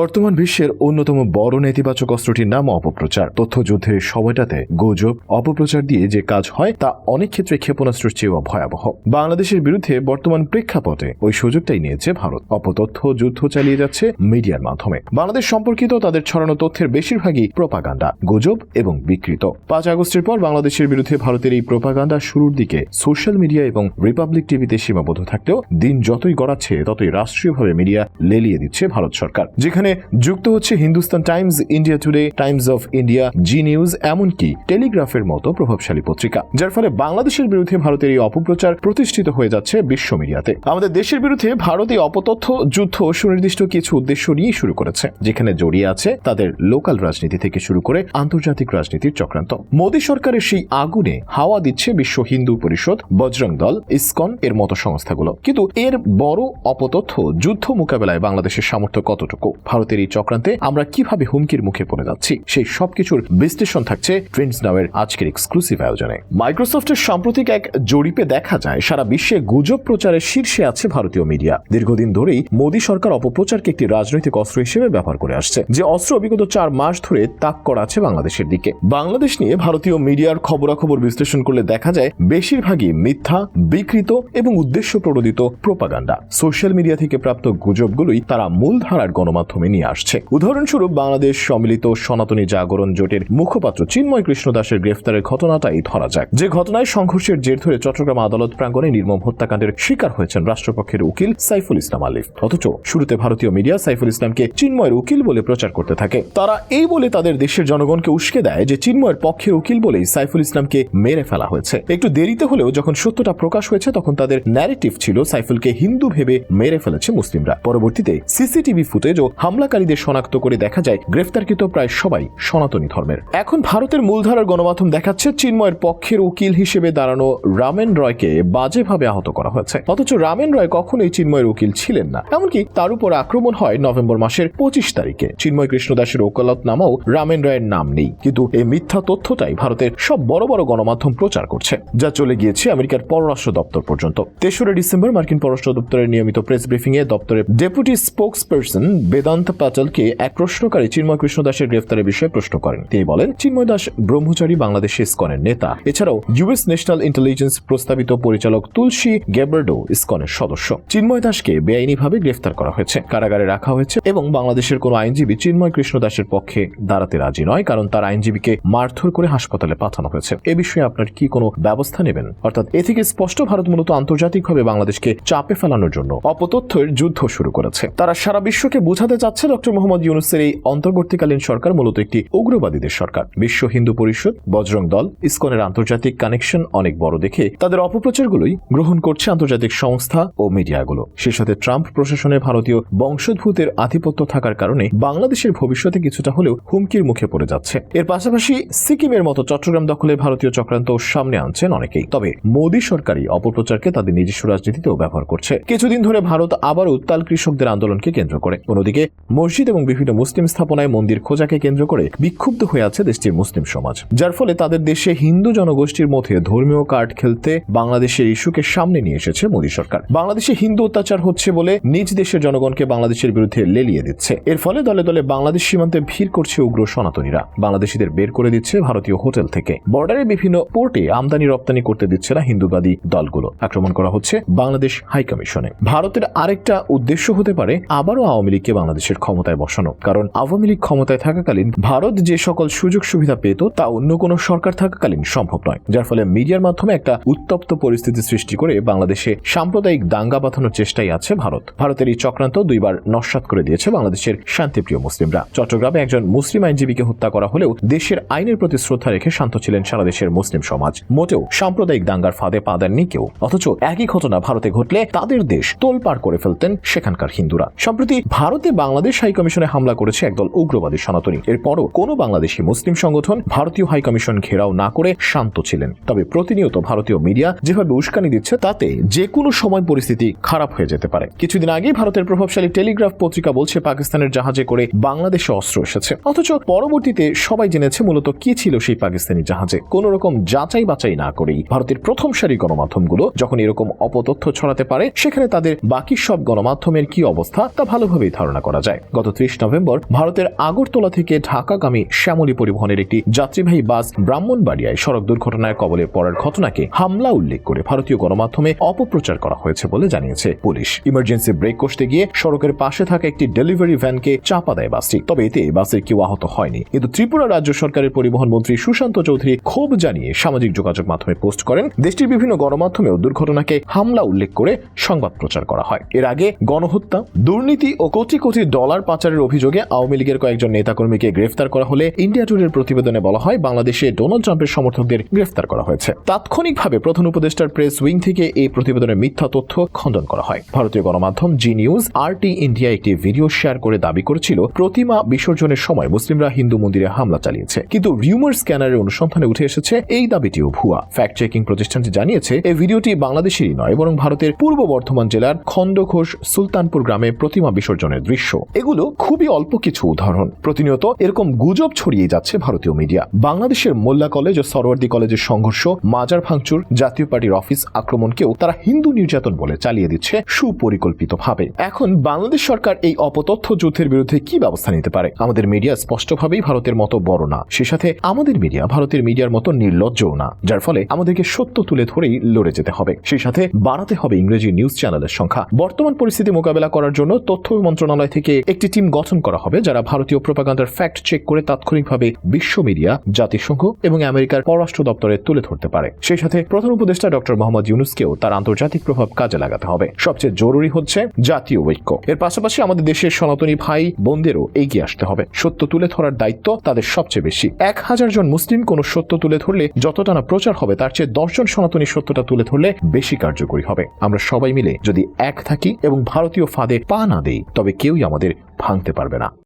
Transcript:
বর্তমান বিশ্বের অন্যতম বড় নেতিবাচক অস্ত্রটির নাম অপপ্রচার। তথ্যযুদ্ধের সময়টাতে গুজব, অপপ্রচার দিয়ে যে কাজ হয়, তা অনেক ক্ষেত্রে ক্ষেপণাস্ত্রের চেয়েও ভয়াবহ। বাংলাদেশের বিরুদ্ধে বর্তমান প্রেক্ষাপটে ওই সুযোগটাই নিয়েছে ভারত। অপতথ্য, যুদ্ধ চালিয়ে যাচ্ছে মিডিয়ার মাধ্যমে। বাংলাদেশ সম্পর্কিত তাদের ছড়ানো তথ্যের বেশিরভাগই প্রোপাগান্ডা, গুজব এবং বিকৃত। পাঁচ আগস্টের পর বাংলাদেশের বিরুদ্ধে ভারতের এই প্রোপাগান্ডা শুরুর দিকে সোশ্যাল মিডিয়া এবং রিপাবলিক টিভিতে সীমাবদ্ধ থাকলেও দিন যতই গড়াচ্ছে, ততই রাষ্ট্রীয়ভাবে মিডিয়া লেলিয়ে দিচ্ছে ভারত সরকার। যেখানে যুক্ত হচ্ছে Hindustan Times, India Today, Times of India, Zee News, এমনকি টেলিগ্রাফের মতো প্রভাবশালী পত্রিকা। যার ফলে বাংলাদেশের বিরুদ্ধে ভারতের এই অপপ্রচার প্রতিষ্ঠিত হয়ে যাচ্ছে বিশ্ব মিডিয়াতে। আমাদের দেশের বিরুদ্ধে ভারত এই অপতথ্য, যুদ্ধ সুনির্দিষ্ট কিছু উদ্দেশ্য নিয়ে শুরু করেছে, যেখানে জড়িয়ে আছে তাদের লোকাল রাজনীতি থেকে শুরু করে আন্তর্জাতিক রাজনীতির চক্রান্ত। মোদী সরকারের সেই আগুনে হাওয়া দিচ্ছে বিশ্ব হিন্দু পরিষদ, বজরং দল, ইসকন এর মতো সংস্থাগুলো। কিন্তু এর বড় অপতথ্য যুদ্ধ মোকাবেলায় বাংলাদেশের সামর্থ্য কতটুকু? ভারতের এই চক্রান্তে আমরা কীভাবে হুমকির মুখে পড়ে যাচ্ছি, সেই সবকিছুর বিশ্লেষণ থাকছে ট্রেন্ডস নামের আজকের এক্সক্লুসিভ আয়োজনে। মাইক্রোসফটের সাম্প্রতিক এক জরিপে দেখা যায়, সারা বিশ্বে গুজব প্রচারের শীর্ষে আছে ভারতীয় মিডিয়া দীর্ঘদিন ধরেই মোদী সরকার অপপ্রচারকে একটি রাজনৈতিক অস্ত্র হিসেবে ব্যবহার করে আসছে, যে অস্ত্র বিগত চার মাস ধরে তাক করা আছে বাংলাদেশের দিকে। বাংলাদেশ নিয়ে ভারতীয় মিডিয়ার খবরাখবর বিশ্লেষণ করলে দেখা যায়, বেশিরভাগই মিথ্যা, বিকৃত এবং উদ্দেশ্য প্রণোদিত প্রোপাগান্ডা সোশ্যাল মিডিয়া থেকে প্রাপ্ত গুজবগুলোই তারা মূলধারার গণমাধ্যমে নিয়ে আসছে। উদাহরণস্বরূপ বাংলাদেশ সম্মিলিত সনাতনী জাগরণ জোটের মুখপাত্র চিন্ময় কৃষ্ণ দাসের গ্রেফতারের ঘটনাটাই ধরা যাক। যে ঘটনায় সংঘর্ষের জের ধরে চট্টগ্রাম আদালত প্রাঙ্গণে নির্মম হত্যাকাণ্ডের শিকার হয়েছেন রাষ্ট্রপক্ষের উকিল সাইফুল ইসলাম আলিফ। অথচ শুরুতে ভারতীয় মিডিয়া সাইফুল ইসলামকে চিন্ময়ের উকিল বলে প্রচার করতে থাকে। তারা এই বলে তাদের দেশের জনগণকে উস্কে দেয় যে চিন্ময়ের পক্ষের উকিল বলেই সাইফুল ইসলামকে মেরে ফেলা হয়েছে। একটু দেরিতে হলেও যখন সত্যটা প্রকাশ হয়েছে তখন তাদের ন্যারেটিভ ছিল সাইফুলকে হিন্দু ভেবে মেরে ফেলেছে মুসলিমরা। পরবর্তীতে সিসিটিভি ফুটেজ ও হামলাকারীদের শনাক্ত করে দেখা যায়, গ্রেফতারকৃত প্রায় সবাই সনাতনী ধর্মের। এখন ভারতের মূলধারার গণমাধ্যম দেখাচ্ছে, চিন্ময়ের পক্ষের উকিল হিসেবে দাঁড়ানো রামেন রয়কে বাজেভাবে আহত করা হয়েছে। অথচ রামেন রয় কখনোই চিন্ময়ের উকিল ছিলেন না। এমনকি তার উপর আক্রমণ হয় নভেম্বর মাসের পঁচিশ তারিখে। চিন্ময় কৃষ্ণদাসের ওকালত নামাও রামেন রয়ের নাম নেই। কিন্তু এই মিথ্যা তথ্যটাই ভারতের সব বড় বড় গণমাধ্যম প্রচার করছে, যা চলে গিয়েছে আমেরিকার পররাষ্ট্র দপ্তর পর্যন্ত। তেসরা ডিসেম্বর মার্কিন পররাষ্ট্র দপ্তরের নিয়মিত প্রেস ব্রিফিং এ দপ্তরের ডেপুটি স্পোক্স পার্সন বেদান্ত পাটেলকে এক প্রশ্নকারী চিন্ময় কৃষ্ণ দাসের গ্রেফতারের বিষয়ে প্রশ্ন করেন। তিনি বলেন, চিন্ময় দাস ব্রহ্মচারী বাংলাদেশ ইসকনের নেতা। এছাড়াও ইউএস ন্যাশনাল ইন্টেলিজেন্স প্রস্তাবিত পরিচালক তুলসী গেবার্ডো ইসকনের সদস্য। চিন্ময় দাসকে বেআইনিভাবে গ্রেফতার করা হয়েছে। কারাগারে রাখা হয়েছে এবং বাংলাদেশের কোনো আইনজীবী চিন্ময় কৃষ্ণ দাসের পক্ষে দাঁড়াতে রাজি নয়, কারণ তার আইনজীবীকে মারধর করে হাসপাতালে পাঠানো হয়েছে। এ বিষয়ে আপনার কি কোনো ব্যবস্থা নেবেন? অর্থাৎ এ থেকে স্পষ্ট ভারত মূলত আন্তর্জাতিকভাবে বাংলাদেশকে চাপে ফেলানোর জন্য অপতথ্যের যুদ্ধ শুরু করেছে। তারা সারা বিশ্বকে বোঝাতে চাচ্ছে ডক্টর মোহাম্মদ ইউনুসের এই অন্তর্বর্তীকালীন সরকার মূলত একটি উগ্রবাদীদের সরকার। বিশ্ব হিন্দু পরিষদ, বজরং দল, ইসকনের আন্তর্জাতিক কানেকশন অনেক বড় দেখে তাদের অপপ্রচারগুলোই গ্রহণ করছে আন্তর্জাতিক সংস্থা ও মিডিয়াগুলো। সে সাথে ট্রাম্প প্রশাসনে ভারতীয় বংশোদ্ভূতের আধিপত্য থাকার কারণে বাংলাদেশের ভবিষ্যতে কিছুটা হলেও হুমকির মুখে পড়ে যাচ্ছে। এর পাশাপাশি সিকিমের মতো চট্টগ্রাম দখলে ভারতীয় চক্রান্ত সামনে আনছেন অনেকেই। তবে মোদী সরকারই অপপ্রচারকে তাদের নিজস্ব রাজনীতিতেও ব্যবহার করছে। কিছুদিন ধরে ভারত আবার উত্তাল কৃষকদের আন্দোলনকে কেন্দ্র করে। অন্যদিকে মসজিদ এবং বিভিন্ন মুসলিম স্থাপনায় মন্দির খোঁজাকে কেন্দ্র করে বিক্ষুব্ধ হয়ে আছে দেশটির মুসলিম সমাজ। যার ফলে তাদের দেশে হিন্দু জনগোষ্ঠীর মধ্যে ধর্মীয় কার্ড খেলতে বাংলাদেশের ইস্যুকে সামনে নিয়ে এসেছে মোদী সরকার। বাংলাদেশে হিন্দু অত্যাচার হচ্ছে বলে নিজ দেশের জনগণকে বাংলাদেশের বিরুদ্ধে লেলিয়ে দিচ্ছে। এর ফলে দলে দলে বাংলাদেশ সীমান্তে ভিড় করছে উগ্র সনাতনীরা। বাংলাদেশিদের বের করে দিচ্ছে ভারতীয় হোটেল থেকে। বর্ডারে বিভিন্ন পোর্টে আমদানি রপ্তানি করতে দিচ্ছে না হিন্দুবাদী দলগুলো। আক্রমণ করা হচ্ছে বাংলাদেশ হাইকমিশনে। ভারতের আরেকটা উদ্দেশ্য হতে পারে আবারও আওয়ামী লীগকে বাংলাদেশের ক্ষমতায় বসানো। কারণ আওয়ামী লীগ ক্ষমতায় থাকাকালীন ভারত যে সকল সুযোগ সুবিধা পেত, তা অন্য কোনো সরকার থাকাকালীন সম্ভব নয়। যার ফলে মিডিয়ার মাধ্যমে একটা উত্তপ্ত পরিস্থিতি সৃষ্টি করে বাংলাদেশে সাম্প্রদায়িক দাঙ্গা বাঁধানোর চেষ্টাই আছে ভারত। ভারতের এই চক্রান্ত দুইবার নস্বাত করে দিয়েছে বাংলাদেশের শান্তিপ্রিয় মুসলিমরা। চট্টগ্রামে একজন মুসলিম আইনজীবীকে হত্যা করা হলেও দেশের আইনের প্রতি শ্রদ্ধা রেখে শান্ত ছিলেন সারা দেশের মুসলিম সমাজ। মোটেও সাম্প্রদায়িক দাঙ্গার ফাঁদে পা দেননি কেউ। অথচ একই ঘটনা ভারতে ঘটলে তাদের দেশ তোলপাড় করে ফেলতেন সেখানকার হিন্দুরা। সম্প্রতি ভারতে বাংলাদেশ হাই কমিশনে হামলা করেছে একদল উগ্রবাদী সনাতনী। এরপরও কোনো বাংলাদেশি মুসলিম সংগঠন ভারতীয় হাই কমিশন ঘেরাও না করে শান্ত ছিলেন। তবে প্রতিনিয়ত ভারতীয় মিডিয়া যেভাবে উস্কানি দিচ্ছে, তাতে যে কোনো সময় পরিস্থিতি খারাপ হয়ে যেতে পারে। কিছুদিন আগে ভারতের প্রভাবশালী টেলিগ্রাফ পত্রিকা বলছে, পাকিস্তানের জাহাজে করে বাংলাদেশে অস্ত্র এসেছে। অথচ পরবর্তীতে সবাই জেনেছে মূলত কি ছিল সেই পাকিস্তানি জাহাজে। কোন রকম যাচাই বাছাই না করেই ভারতের প্রথম সারি গণমাধ্যমগুলো যখন এরকম অপতথ্য ছড়াতে পারে, সেখানে তাদের বাকি সব গণমাধ্যমের কি অবস্থা তা ভালোভাবেই ধারণা করা যায়। যায়। গত ত্রিশ নভেম্বর ভারতের আগরতলা থেকে ঢাকাগামী শ্যামলী পরিবহনের একটি যাত্রীবাহী বাস ব্রাহ্মণবাড়িয়ায় সড়ক দুর্ঘটনায় কবলে পড়ার ঘটনাকে হামলা উল্লেখ করে ভারতীয় গণমাধ্যমে অপপ্রচার করা হয়েছে বলে জানিয়েছে পুলিশ। ইমার্জেন্সি ব্রেক কষতে গিয়ে সড়কের পাশে থাকা একটি ডেলিভারি ভ্যানকে চাপা দেয় বাসটি, তবে এতে বাসের কেউ আহত হয়নি। কিন্তু ত্রিপুরা রাজ্য সরকারের পরিবহন মন্ত্রী সুশান্ত চৌধুরী ক্ষোভ জানিয়ে সামাজিক যোগাযোগ মাধ্যমে পোস্ট করেন, দেশটির বিভিন্ন গণমাধ্যমেও দুর্ঘটনাকে হামলা উল্লেখ করে সংবাদ প্রচার করা হয়। এর আগে গণহত্যা, দুর্নীতি ও কোটি কোটি ডলার পাচারের অভিযোগে আওয়ামী লীগের কয়েকজন নেতাকর্মীকে গ্রেফতার করা হলে ইন্ডিয়া টুডের প্রতিবেদনে বলা হয়, বাংলাদেশে ডোনাল্ড ট্রাম্পের সমর্থকদের গ্রেফতার করা হয়েছে। তাৎক্ষণিকভাবে প্রধান উপদেষ্টার প্রেস উইং থেকে এই প্রতিবেদনের মিথ্যা তথ্য খণ্ডন করা হয়। ভারতীয় গণমাধ্যম জি নিউজ আরটি ইন্ডিয়া একটি ভিডিও শেয়ার করে দাবি করেছিল, প্রতিমা বিসর্জনের সময় মুসলিমরা হিন্দু মন্দিরে হামলা চালিয়েছে। কিন্তু রিউমার স্ক্যানারের অনুসন্ধানে উঠে এসেছে এই দাবিটিও ভুয়া। ফ্যাক্ট চেকিং প্রতিষ্ঠানটি জানিয়েছে এই ভিডিওটি বাংলাদেশেরই নয়, বরং ভারতের পূর্ব বর্ধমান জেলার খণ্ডঘোষ সুলতানপুর গ্রামে প্রতিমা বিসর্জনের দৃশ্য। এগুলো খুবই অল্প কিছু উদাহরণ। প্রতিনিয়ত এরকম গুজব ছড়িয়ে যাচ্ছে ভারতীয় মিডিয়া। বাংলাদেশের মোল্লা কলেজ ও সরওয়ার্দী কলেজের সংঘর্ষ, মাজার ভাঙচুর, জাতীয় পার্টির অফিস আক্রমণকেও তারা হিন্দু নির্যাতন বলে চালিয়ে দিচ্ছে সুপরিকল্পিতভাবে। এখন বাংলাদেশ সরকার এই অপতথ্য যুদ্ধের বিরুদ্ধে কি ব্যবস্থা নিতে পারে? আমাদের মিডিয়া স্পষ্টভাবেই ভারতের মতো বড় না। সে সাথে আমাদের মিডিয়া ভারতের মিডিয়ার মতো নির্লজ্জও না, যার ফলে আমাদেরকে সত্য তুলে ধরেই লড়ে যেতে হবে। সেই সাথে বাড়াতে হবে ইংরেজি নিউজ চ্যানেলের সংখ্যা। বর্তমান পরিস্থিতি মোকাবেলা করার জন্য তথ্য মন্ত্রণালয় থেকে একটি টিম গঠন করা হবে যারা ভারতীয় প্রোপাগান্ডার ফ্যাক্ট চেক করে তাৎক্ষণিকভাবে বিশ্ব মিডিয়া জাতিসংঘ এবং আমেরিকার পররাষ্ট্র দপ্তরে তুলে ধরতে পারে। সেই সাথে প্রধান উপদেষ্টা ডক্টর মোহাম্মদ ইউনুসকেও তার আন্তর্জাতিক প্রভাব কাজে লাগাতে হবে। সবচেয়ে জরুরি হচ্ছে জাতীয় ঐক্য। এর পাশাপাশি আমাদের দেশের সনাতনী ভাই বোনদেরও এগিয়ে আসতে হবে। সত্য তুলে ধরার দায়িত্ব তাদের সবচেয়ে বেশি। এক হাজার জন মুসলিম কোন সত্য তুলে ধরলে যতটা না প্রচার হবে, তার চেয়ে দশজন সনাতনী সত্যটা তুলে ধরলে বেশি কার্যকরী হবে। আমরা সবাই মিলে যদি এক থাকি এবং ভারতীয় ফাঁদে পা না দেই, তবে কেউই আমাদের ভাঙতে পারবে না।